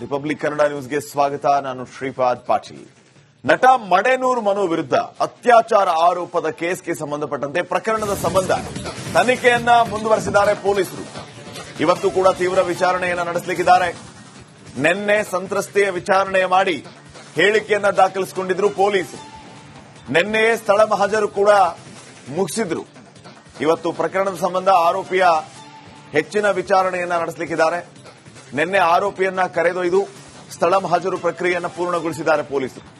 Republic Kannada ನ್ಯೂಸ್ಗೆ ಸ್ವಾಗತ. ನಾನು ಶ್ರೀಪಾದ್ ಪಾಟೀಲ್. ನಟ ಮಡೆನೂರ್ ಮನು ವಿರುದ್ಧ ಅತ್ಯಾಚಾರ ಆರೋಪದ ಕೇಸ್ಗೆ ಸಂಬಂಧಪಟ್ಟಂತೆ ಪ್ರಕರಣದ ಸಂಬಂಧ ತನಿಖೆಯನ್ನ ಮುಂದುವರೆಸಿದ್ದಾರೆ ಪೊಲೀಸರು. ಇವತ್ತು ಕೂಡ ತೀವ್ರ ವಿಚಾರಣೆಯನ್ನ ನಡೆಸಲಿಕ್ಕಿದ್ದಾರೆ. ನಿನ್ನೆ ಸಂತ್ರಸ್ತೆಯ ವಿಚಾರಣೆ ಮಾಡಿ ಹೇಳಿಕೆಯನ್ನ ದಾಖಲಿಸಿಕೊಂಡಿದ್ರು ಪೊಲೀಸರು. ನಿನ್ನೆಯೇ ಸ್ಥಳ ಮಹಾಜರು ಕೂಡ ಮುಗಿಸಿದ್ರು. ಇವತ್ತು ಪ್ರಕರಣದ ಸಂಬಂಧ ಆರೋಪಿಯ ಹೆಚ್ಚಿನ ವಿಚಾರಣೆಯನ್ನ ನಡೆಸಲಿಕ್ಕಿದ್ದಾರೆ. ನಿನ್ನೆ ಆರೋಪಿಯನ್ನ ಕರೆದೊಯ್ದು ಸ್ಥಳ ಹಾಜರು ಪ್ರಕ್ರಿಯೆಯನ್ನು ಪೂರ್ಣಗೊಳಿಸಿದ್ದಾರೆ ಪೊಲೀಸರು.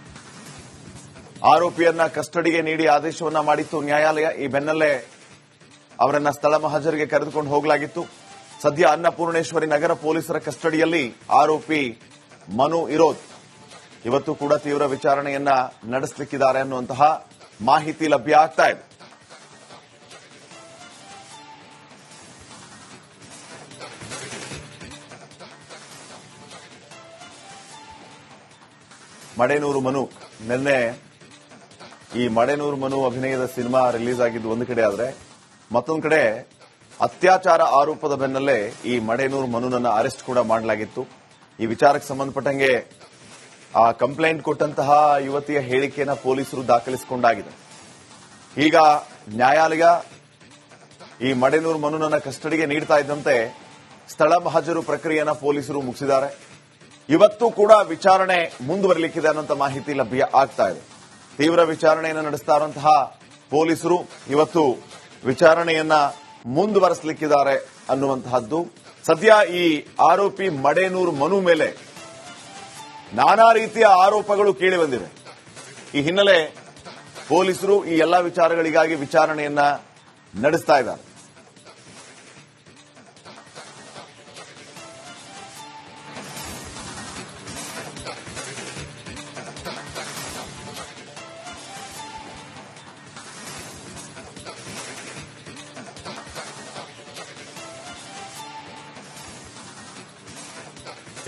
ಆರೋಪಿಯನ್ನ ಕಸ್ಟಡಿಗೆ ನೀಡಿ ಆದೇಶವನ್ನ ಮಾಡಿತ್ತು ನ್ಯಾಯಾಲಯ. ಈ ಬೆನ್ನಲ್ಲೇ ಅವರನ್ನ ಸ್ಥಳ ಮಹಾಜರಿಗೆ ಕರೆದುಕೊಂಡು ಹೋಗಲಾಗಿತ್ತು. ಸದ್ಯ ಅನ್ನಪೂರ್ಣೇಶ್ವರಿ ನಗರ ಪೊಲೀಸರ ಕಸ್ಟಡಿಯಲ್ಲಿ ಆರೋಪಿ ಮನು ಇರೋದ್. ಇವತ್ತು ಕೂಡ ತೀವ್ರ ವಿಚಾರಣೆಯನ್ನ ನಡೆಸಲಿಕ್ಕಿದ್ದಾರೆ ಅನ್ನುವಂತಹ ಮಾಹಿತಿ ಲಭ್ಯ ಆಗ್ತಾ ಇದೆ. ಮಡೆನೂರು ಮನು. ನಿನ್ನೆ ಈ ಮಡೇನೂರು ಮನು ಅಭಿನಯದ ಸಿನಿಮಾ ರಿಲೀಸ್ ಆಗಿದ್ದು ಒಂದು ಕಡೆ ಆದರೆ, ಮತ್ತೊಂದು ಕಡೆ ಅತ್ಯಾಚಾರ ಆರೋಪದ ಬೆನ್ನಲ್ಲೇ ಈ ಮಡೇನೂರು ಮನುನನ್ನು ಅರೆಸ್ಟ್ ಕೂಡ ಮಾಡಲಾಗಿತ್ತು. ಈ ವಿಚಾರಕ್ಕೆ ಸಂಬಂಧಪಟ್ಟಂಗೆ ಆ ಕಂಪ್ಲೇಂಟ್ ಕೊಟ್ಟಂತಹ ಯುವತಿಯ ಹೇಳಿಕೆಯನ್ನ ಪೊಲೀಸರು ದಾಖಲಿಸಿಕೊಂಡಾಗಿದೆ. ಈಗ ನ್ಯಾಯಾಲಯ ಈ ಮಡೇನೂರು ಮನುನನ್ನ ಕಸ್ಟಡಿಗೆ ನೀಡ್ತಾ ಇದ್ದಂತೆ ಸ್ಥಳ ಮಹಾಜರು ಪ್ರಕ್ರಿಯೆಯನ್ನು ಪೊಲೀಸರು ಮುಗಿಸಿದ್ದಾರೆ. ಇವತ್ತು ಕೂಡ ವಿಚಾರಣೆ ಮುಂದುವರಲಿಕ್ಕಿದೆ ಅನ್ನೋಂಥ ಮಾಹಿತಿ ಲಭ್ಯ ಆಗ್ತಾ ಇದೆ. ತೀವ್ರ ವಿಚಾರಣೆಯನ್ನು ನಡೆಸ್ತಾ ಇರುವಂತಹ ಪೊಲೀಸರು ಇವತ್ತು ವಿಚಾರಣೆಯನ್ನ ಮುಂದುವರೆಸಲಿಕ್ಕಿದ್ದಾರೆ ಅನ್ನುವಂತಹದ್ದು. ಸದ್ಯ ಈ ಆರೋಪಿ ಮಡೇನೂರು ಮನು ಮೇಲೆ ನಾನಾ ರೀತಿಯ ಆರೋಪಗಳು ಕೇಳಿ ಬಂದಿವೆ. ಈ ಹಿನ್ನೆಲೆ ಪೊಲೀಸರು ಈ ಎಲ್ಲಾ ವಿಚಾರಗಳಿಗಾಗಿ ವಿಚಾರಣೆಯನ್ನ ನಡೆಸ್ತಾ ಇದ್ದಾರೆ.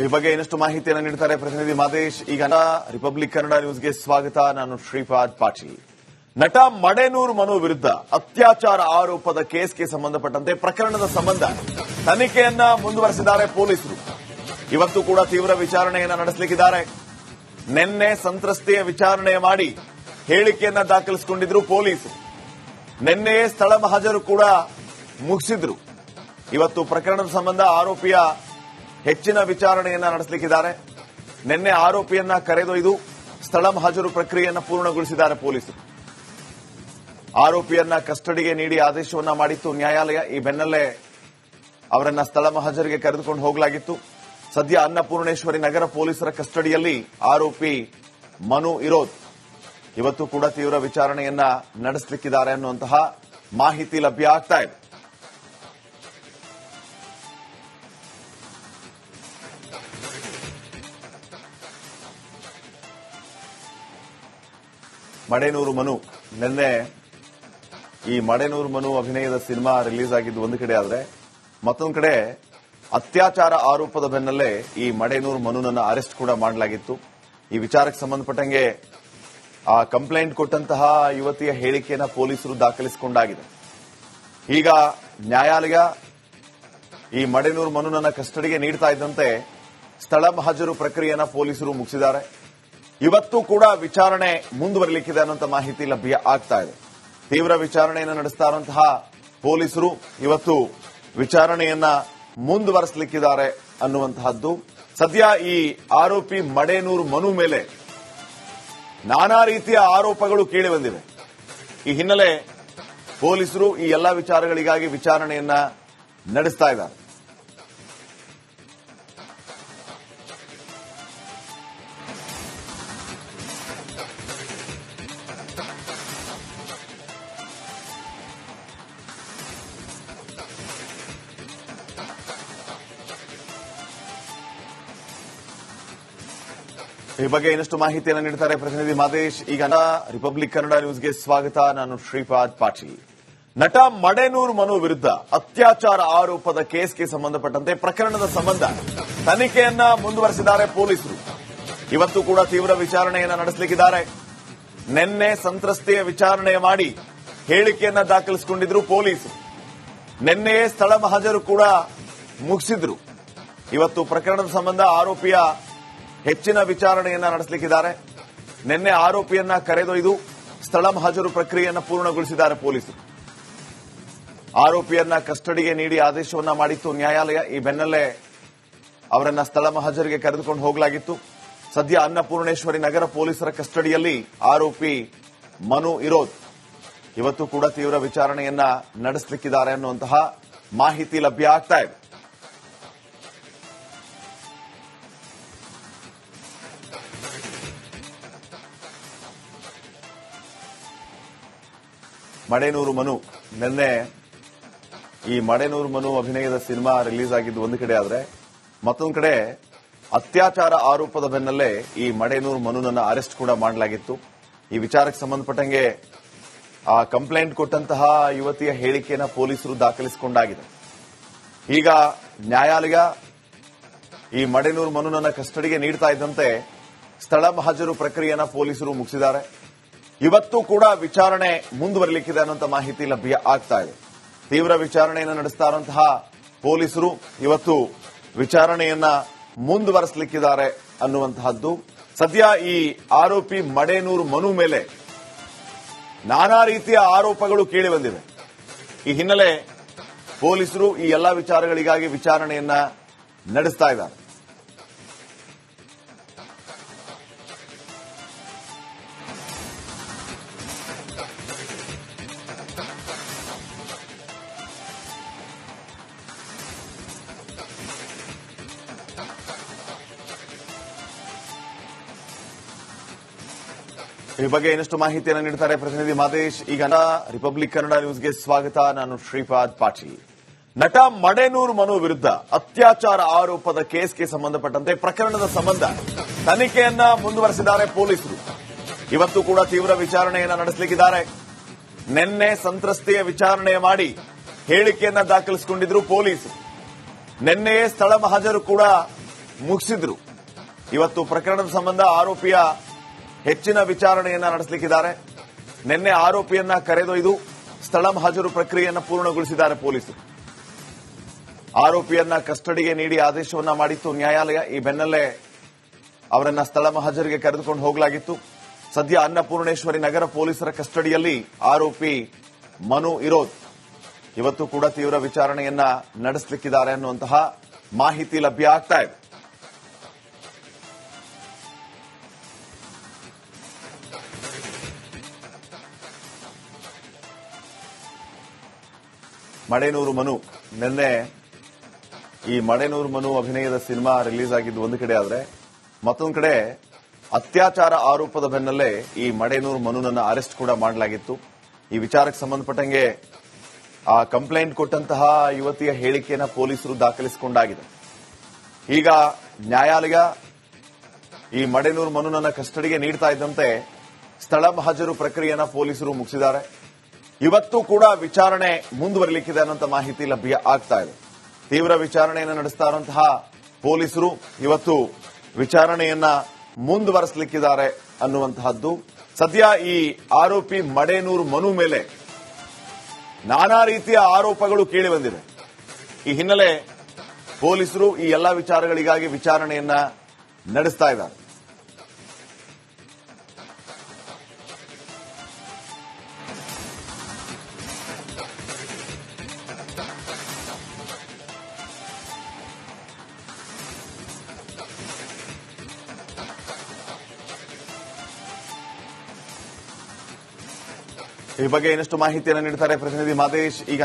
ಈ ಬಗ್ಗೆ ಇನ್ನಷ್ಟು ಮಾಹಿತಿಯನ್ನು ನೀಡುತ್ತಾರೆ ಪ್ರತಿನಿಧಿ ಮಾದೇಶ್. ಈಗ ರಿಪಬ್ಲಿಕ್ ಕನ್ನಡ ನ್ಯೂಸ್ಗೆ ಸ್ವಾಗತ. ನಾನು ಶ್ರೀಪಾದ್ ಪಾಟೀಲ್. ನಟ ಮಡೆನೂರು ಮನು ವಿರುದ್ಧ ಅತ್ಯಾಚಾರ ಆರೋಪದ ಕೇಸ್ಗೆ ಸಂಬಂಧಪಟ್ಟಂತೆ ಪ್ರಕರಣದ ಸಂಬಂಧ ತನಿಖೆಯನ್ನ ಮುಂದುವರೆಸಿದ್ದಾರೆ ಪೊಲೀಸರು. ಇವತ್ತು ಕೂಡ ತೀವ್ರ ವಿಚಾರಣೆಯನ್ನ ನಡೆಸಲಿಕ್ಕಿದ್ದಾರೆ. ನಿನ್ನೆ ಸಂತ್ರಸ್ತೆಯ ವಿಚಾರಣೆ ಮಾಡಿ ಹೇಳಿಕೆಯನ್ನ ದಾಖಲಿಸಿಕೊಂಡಿದ್ರು ಪೊಲೀಸರು. ನಿನ್ನೆಯೇ ಸ್ಥಳ ಮಹಾಜರು ಕೂಡ ಮುಗಿಸಿದ್ರು. ಇವತ್ತು ಪ್ರಕರಣದ ಸಂಬಂಧ ಆರೋಪಿಯ ಹೆಚ್ಚಿನ ವಿಚಾರಣೆಯನ್ನ ನಡೆಸಲಿಕ್ಕಿದ್ದಾರೆ. ನಿನ್ನೆ ಆರೋಪಿಯನ್ನ ಕರೆದೊಯ್ದು ಸ್ಥಳ ಹಾಜರು ಪ್ರಕ್ರಿಯೆಯನ್ನು ಪೂರ್ಣಗೊಳಿಸಿದ್ದಾರೆ ಪೊಲೀಸರು. ಆರೋಪಿಯನ್ನ ಕಸ್ಟಡಿಗೆ ನೀಡಿ ಆದೇಶವನ್ನ ಮಾಡಿತ್ತು ನ್ಯಾಯಾಲಯ. ಈ ಬೆನ್ನಲ್ಲೇ ಅವರನ್ನ ಸ್ಥಳ ಮಹಾಜರಿಗೆ ಕರೆದುಕೊಂಡು ಹೋಗಲಾಗಿತ್ತು. ಸದ್ಯ ಅನ್ನಪೂರ್ಣೇಶ್ವರಿ ನಗರ ಪೊಲೀಸರ ಕಸ್ಟಡಿಯಲ್ಲಿ ಆರೋಪಿ ಮನು ಇರೋದ್. ಇವತ್ತು ಕೂಡ ತೀವ್ರ ವಿಚಾರಣೆಯನ್ನ ನಡೆಸಲಿಕ್ಕಿದ್ದಾರೆ ಅನ್ನುವಂತಹ ಮಾಹಿತಿ ಲಭ್ಯ ಆಗ್ತಾ ಇದೆ. ಮಡೆನೂರು ಮನು. ನಿನ್ನೆ ಈ ಮಡೇನೂರು ಮನು ಅಭಿನಯದ ಸಿನಿಮಾ ರಿಲೀಸ್ ಆಗಿದ್ದು ಒಂದು ಕಡೆ ಆದರೆ, ಮತ್ತೊಂದು ಕಡೆ ಅತ್ಯಾಚಾರ ಆರೋಪದ ಬೆನ್ನಲ್ಲೇ ಈ ಮಡೇನೂರು ಮನುನನ್ನು ಅರೆಸ್ಟ್ ಕೂಡ ಮಾಡಲಾಗಿತ್ತು. ಈ ವಿಚಾರಕ್ಕೆ ಸಂಬಂಧಪಟ್ಟಂಗೆ ಆ ಕಂಪ್ಲೇಂಟ್ ಕೊಟ್ಟಂತಹ ಯುವತಿಯ ಹೇಳಿಕೆಯನ್ನ ಪೊಲೀಸರು ದಾಖಲಿಸಿಕೊಂಡಾಗಿದೆ. ಈಗ ನ್ಯಾಯಾಲಯ ಈ ಮಡೇನೂರು ಮನುನನ್ನ ಕಸ್ಟಡಿಗೆ ನೀಡ್ತಾ ಇದ್ದಂತೆ ಸ್ಥಳ ಹಾಜರು ಪ್ರಕ್ರಿಯೆಯನ್ನು ಪೊಲೀಸರು ಮುಗಿಸಿದ್ದಾರೆ. ಇವತ್ತು ಕೂಡ ವಿಚಾರಣೆ ಮುಂದುವರಲಿಕ್ಕಿದೆ ಅನ್ನೋಂಥ ಮಾಹಿತಿ ಲಭ್ಯ ಆಗ್ತಾ ಇದೆ. ತೀವ್ರ ವಿಚಾರಣೆಯನ್ನು ನಡೆಸ್ತಾ ಇರುವಂತಹ ಪೊಲೀಸರು ಇವತ್ತು ವಿಚಾರಣೆಯನ್ನ ಮುಂದುವರೆಸಲಿಕ್ಕಿದ್ದಾರೆ ಅನ್ನುವಂತಹದ್ದು. ಸದ್ಯ ಈ ಆರೋಪಿ ಮಡೇನೂರು ಮನು ಮೇಲೆ ನಾನಾ ರೀತಿಯ ಆರೋಪಗಳು ಕೇಳಿ ಬಂದಿವೆ. ಈ ಹಿನ್ನೆಲೆ ಪೊಲೀಸರು ಈ ಎಲ್ಲಾ ವಿಚಾರಗಳಿಗಾಗಿ ವಿಚಾರಣೆಯನ್ನ ನಡೆಸ್ತಾ ಇದ್ದಾರೆ. ಈ ಬಗ್ಗೆ ಇನ್ನಷ್ಟು ಮಾಹಿತಿಯನ್ನು ನೀಡುತ್ತಾರೆ ಪ್ರತಿನಿಧಿ ಮಾದೇಶ್. ಈಗ ರಿಪಬ್ಲಿಕ್ ಕನ್ನಡ ನ್ಯೂಸ್ಗೆ ಸ್ವಾಗತ. ನಾನು ಶ್ರೀಪಾದ್ ಪಾಟೀಲ್. ನಟ ಮಡೆನೂರ್ ಮನು ವಿರುದ್ಧ ಅತ್ಯಾಚಾರ ಆರೋಪದ ಕೇಸ್ಗೆ ಸಂಬಂಧಪಟ್ಟಂತೆ ಪ್ರಕರಣದ ಸಂಬಂಧ ತನಿಖೆಯನ್ನ ಮುಂದುವರೆಸಿದ್ದಾರೆ ಪೊಲೀಸರು. ಇವತ್ತು ಕೂಡ ತೀವ್ರ ವಿಚಾರಣೆಯನ್ನ ನಡೆಸಲಿಕ್ಕಿದ್ದಾರೆ. ನಿನ್ನೆ ಸಂತ್ರಸ್ತೆಯ ವಿಚಾರಣೆ ಮಾಡಿ ಹೇಳಿಕೆಯನ್ನ ದಾಖಲಿಸಿಕೊಂಡಿದ್ರು ಪೊಲೀಸರು. ನಿನ್ನೆಯೇ ಸ್ಥಳ ಮಹಾಜರು ಕೂಡ ಮುಗಿಸಿದ್ರು. ಇವತ್ತು ಪ್ರಕರಣದ ಸಂಬಂಧ ಆರೋಪಿಯ ಹೆಚ್ಚಿನ ವಿಚಾರಣೆಯನ್ನ ನಡೆಸಲಿಕ್ಕಿದ್ದಾರೆ. ನಿನ್ನೆ ಆರೋಪಿಯನ್ನ ಕರೆದೊಯ್ದು ಸ್ಥಳ ಹಾಜರು ಪ್ರಕ್ರಿಯೆಯನ್ನು ಪೂರ್ಣಗೊಳಿಸಿದ್ದಾರೆ ಪೊಲೀಸರು. ಆರೋಪಿಯನ್ನ ಕಸ್ಟಡಿಗೆ ನೀಡಿ ಆದೇಶವನ್ನ ಮಾಡಿತ್ತು ನ್ಯಾಯಾಲಯ. ಈ ಬೆನ್ನಲ್ಲೇ ಅವರನ್ನ ಸ್ಥಳ ಮಹಾಜರಿಗೆ ಕರೆದುಕೊಂಡು ಹೋಗಲಾಗಿತ್ತು. ಸದ್ಯ ಅನ್ನಪೂರ್ಣೇಶ್ವರಿ ನಗರ ಪೊಲೀಸರ ಕಸ್ಟಡಿಯಲ್ಲಿ ಆರೋಪಿ ಮನು ಇರೋದ್. ಇವತ್ತು ಕೂಡ ತೀವ್ರ ವಿಚಾರಣೆಯನ್ನ ನಡೆಸಲಿಕ್ಕಿದ್ದಾರೆ ಅನ್ನುವಂತಹ ಮಾಹಿತಿ ಲಭ್ಯ ಆಗ್ತಾ ಇದೆ. ಮಡೆನೂರು ಮನು. ನಿನ್ನೆ ಈ ಮಡೇನೂರು ಮನು ಅಭಿನಯದ ಸಿನಿಮಾ ರಿಲೀಸ್ ಆಗಿದ್ದು ಒಂದು ಕಡೆ ಆದರೆ, ಮತ್ತೊಂದು ಕಡೆ ಅತ್ಯಾಚಾರ ಆರೋಪದ ಬೆನ್ನಲ್ಲೇ ಈ ಮಡೇನೂರು ಮನುನನ್ನು ಅರೆಸ್ಟ್ ಕೂಡ ಮಾಡಲಾಗಿತ್ತು. ಈ ವಿಚಾರಕ್ಕೆ ಸಂಬಂಧಪಟ್ಟಂಗೆ ಆ ಕಂಪ್ಲೇಂಟ್ ಕೊಟ್ಟಂತಹ ಯುವತಿಯ ಹೇಳಿಕೆಯನ್ನ ಪೊಲೀಸರು ದಾಖಲಿಸಿಕೊಂಡಾಗಿದೆ. ಈಗ ನ್ಯಾಯಾಲಯ ಈ ಮಡೇನೂರು ಮನುನನ್ನ ಕಸ್ಟಡಿಗೆ ನೀಡ್ತಾ ಇದ್ದಂತೆ ಸ್ಥಳ ಮಹಾಜರು ಪ್ರಕ್ರಿಯೆಯನ್ನು ಪೊಲೀಸರು ಮುಗಿಸಿದ್ದಾರೆ. ಇವತ್ತು ಕೂಡ ವಿಚಾರಣೆ ಮುಂದುವರಲಿಕ್ಕಿದೆ ಅನ್ನುವಂತ ಮಾಹಿತಿ ಲಭ್ಯ ಆಗ್ತಾ ಇದೆ. ತೀವ್ರ ವಿಚಾರಣೆಯನ್ನು ನಡೆಸ್ತಾ ಇರುವಂತಹ ಪೊಲೀಸರು ಇವತ್ತು ವಿಚಾರಣೆಯನ್ನ ಮುಂದುವರೆಸಲಿಕ್ಕಿದ್ದಾರೆ ಅನ್ನುವಂತಹದ್ದು. ಸದ್ಯ ಈ ಆರೋಪಿ ಮಡೇನೂರು ಮನು ಮೇಲೆ ನಾನಾ ರೀತಿಯ ಆರೋಪಗಳು ಕೇಳಿ ಬಂದಿವೆ. ಈ ಹಿನ್ನೆಲೆ ಪೊಲೀಸರು ಈ ಎಲ್ಲಾ ವಿಚಾರಗಳಿಗಾಗಿ ವಿಚಾರಣೆಯನ್ನ ನಡೆಸ್ತಾ ಇದ್ದಾರೆ. ಈ ಬಗ್ಗೆ ಇನ್ನಷ್ಟು ಮಾಹಿತಿಯನ್ನು ನೀಡುತ್ತಾರೆ ಪ್ರತಿನಿಧಿ ಮಾದೇಶ್. ಈಗ ರಿಪಬ್ಲಿಕ್ ಕನ್ನಡ ನ್ಯೂಸ್ಗೆ ಸ್ವಾಗತ. ನಾನು ಶ್ರೀಪಾದ್ ಪಾಟೀಲ್. ನಟ ಮಡೆನೂರು ಮನು ವಿರುದ್ಧ ಅತ್ಯಾಚಾರ ಆರೋಪದ ಕೇಸ್ಗೆ ಸಂಬಂಧಪಟ್ಟಂತೆ ಪ್ರಕರಣದ ಸಂಬಂಧ ತನಿಖೆಯನ್ನ ಮುಂದುವರೆಸಿದ್ದಾರೆ ಪೊಲೀಸರು. ಇವತ್ತು ಕೂಡ ತೀವ್ರ ವಿಚಾರಣೆಯನ್ನ ನಡೆಸಲಿಕ್ಕಿದ್ದಾರೆ. ನಿನ್ನೆ ಸಂತ್ರಸ್ತೆಯ ವಿಚಾರಣೆ ಮಾಡಿ ಹೇಳಿಕೆಯನ್ನ ದಾಖಲಿಸಿಕೊಂಡಿದ್ರು ಪೊಲೀಸರು. ನಿನ್ನೆಯೇ ಸ್ಥಳ ಮಹಾಜರು ಕೂಡ ಮುಗಿಸಿದ್ರು. ಇವತ್ತು ಪ್ರಕರಣದ ಸಂಬಂಧ ಆರೋಪಿಯ ಹೆಚ್ಚಿನ ವಿಚಾರಣೆಯನ್ನ ನಡೆಸಲಿಕ್ಕಿದ್ದಾರೆ. ನಿನ್ನೆ ಆರೋಪಿಯನ್ನ ಕರೆದೊಯ್ದು ಸ್ಥಳ ಹಾಜರು ಪ್ರಕ್ರಿಯೆಯನ್ನು ಪೂರ್ಣಗೊಳಿಸಿದ್ದಾರೆ ಪೊಲೀಸರು. ಆರೋಪಿಯನ್ನ ಕಸ್ಟಡಿಗೆ ನೀಡಿ ಆದೇಶವನ್ನ ಮಾಡಿತ್ತು ನ್ಯಾಯಾಲಯ. ಈ ಬೆನ್ನಲ್ಲೇ ಅವರನ್ನ ಸ್ಥಳ ಹಾಜರಿಗೆ ಕರೆದುಕೊಂಡು ಹೋಗಲಾಗಿತ್ತು. ಸದ್ಯ ಅನ್ನಪೂರ್ಣೇಶ್ವರಿ ನಗರ ಪೊಲೀಸರ ಕಸ್ಟಡಿಯಲ್ಲಿ ಆರೋಪಿ ಮನು ಇರೋದ್. ಇವತ್ತು ಕೂಡ ತೀವ್ರ ವಿಚಾರಣೆಯನ್ನ ನಡೆಸಲಿಕ್ಕಿದ್ದಾರೆ ಅನ್ನುವಂತಹ ಮಾಹಿತಿ ಲಭ್ಯ ಆಗ್ತಾ ಇದೆ. ಮಡೆನೂರು ಮನು. ನಿನ್ನೆ ಈ ಮಡೇನೂರು ಮನು ಅಭಿನಯದ ಸಿನಿಮಾ ರಿಲೀಸ್ ಆಗಿದ್ದು ಒಂದು ಕಡೆ ಆದ್ರೆ, ಮತ್ತೊಂದು ಕಡೆ ಅತ್ಯಾಚಾರ ಆರೋಪದ ಬೆನ್ನಲ್ಲೇ ಈ ಮಡೇನೂರು ಮನುನನ್ನು ಅರೆಸ್ಟ್ ಕೂಡ ಮಾಡಲಾಗಿತ್ತು. ಈ ವಿಚಾರಕ್ಕೆ ಸಂಬಂಧಪಟ್ಟಂಗೆ ಆ ಕಂಪ್ಲೇಂಟ್ ಕೊಟ್ಟಂತಹ ಯುವತಿಯ ಹೇಳಿಕೆಯನ್ನ ಪೊಲೀಸರು ದಾಖಲಿಸಿಕೊಂಡಾಗಿದೆ. ಈಗ ನ್ಯಾಯಾಲಯ ಈ ಮಡೇನೂರು ಮನುನನ್ನ ಕಸ್ಟಡಿಗೆ ನೀಡ್ತಾ ಇದ್ದಂತೆ ಸ್ಥಳ ಹಾಜರು ಪ್ರಕ್ರಿಯೆಯನ್ನು ಪೊಲೀಸರು ಮುಗಿಸಿದ್ದಾರೆ. ಇವತ್ತು ಕೂಡ ವಿಚಾರಣೆ ಮುಂದುವರಲಿಕ್ಕಿದೆ ಅನ್ನೋಂಥ ಮಾಹಿತಿ ಲಭ್ಯ ಆಗ್ತಾ ಇದೆ. ತೀವ್ರ ವಿಚಾರಣೆಯನ್ನು ನಡೆಸ್ತಾ ಇರುವಂತಹ ಪೊಲೀಸರು ಇವತ್ತು ವಿಚಾರಣೆಯನ್ನ ಮುಂದುವರೆಸಲಿಕ್ಕಿದ್ದಾರೆ ಅನ್ನುವಂತಹದ್ದು. ಸದ್ಯ ಈ ಆರೋಪಿ ಮಡೇನೂರು ಮನು ಮೇಲೆ ನಾನಾ ರೀತಿಯ ಆರೋಪಗಳು ಕೇಳಿ ಬಂದಿವೆ ಈ ಹಿನ್ನೆಲೆ ಪೊಲೀಸರು ಈ ಎಲ್ಲಾ ವಿಚಾರಗಳಿಗಾಗಿ ವಿಚಾರಣೆಯನ್ನ ನಡೆಸ್ತಾ ಇದ್ದಾರೆ. ಈ ಬಗ್ಗೆ ಇನ್ನಷ್ಟು ಮಾಹಿತಿಯನ್ನು ನೀಡುತ್ತಾರೆ ಪ್ರತಿನಿಧಿ ಮಾದೇಶ್. ಈಗ